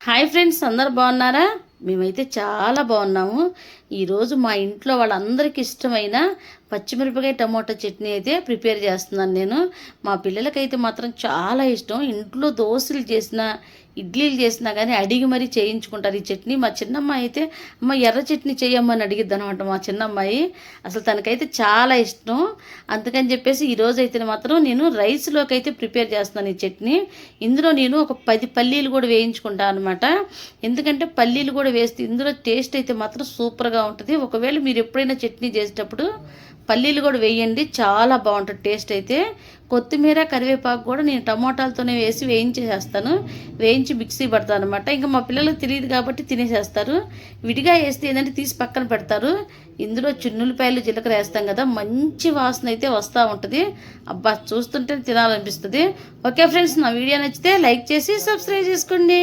Hi friends అందరు బాగున్నారా? మేమైతే చాలా బాగున్నాము. ఈరోజు మా ఇంట్లో వాళ్ళందరికీ ఇష్టమైన పచ్చిమిరపకాయ టమోటా చట్నీ అయితే ప్రిపేర్ చేస్తున్నాను నేను. మా పిల్లలకైతే మాత్రం చాలా ఇష్టం. ఇంట్లో దోశలు చేసిన ఇడ్లీలు చేసినా కానీ అడిగి మరీ చేయించుకుంటారు. ఈ చట్నీ మా చిన్నమ్మాయి అయితే అమ్మ ఎర్ర చట్నీ చేయమ్మని అడిగిద్ది అనమాట మా చిన్నమ్మాయి. అసలు తనకైతే చాలా ఇష్టం. అందుకని చెప్పేసి ఈరోజు అయితే మాత్రం నేను రైస్లోకి అయితే ప్రిపేర్ చేస్తున్నాను ఈ చట్నీ. ఇందులో నేను ఒక పది పల్లీలు కూడా వేయించుకుంటాను అనమాట ఎందుకంటే పల్లీలు కూడా వేస్తే ఇందులో టేస్ట్ అయితే మాత్రం సూపర్గా ఉంటుంది. ఒకవేళ మీరు ఎప్పుడైనా చట్నీ చేసేటప్పుడు పల్లీలు కూడా వేయండి. చాలా బాగుంటుంది టేస్ట్ అయితే. కొత్తిమీర కరివేపాకు కూడా నేను టమోటాలతోనే వేసి వేయించేసేస్తాను. వేయించి మిక్సీ పడతాను అనమాట ఇంకా మా పిల్లలకు తెలియదు కాబట్టి తినేసేస్తారు. విడిగా వేస్తే ఏంటంటే తీసి పక్కన పెడతారు. ఇందులో చిన్నులపాయలు జీలకర్ర వేస్తాం కదా మంచి వాసన అయితే వస్తూ ఉంటుంది. అబ్బా చూస్తుంటే తినాలనిపిస్తుంది. ఓకే ఫ్రెండ్స్ నా వీడియో నచ్చితే లైక్ చేసి సబ్స్క్రైబ్ చేసుకోండి.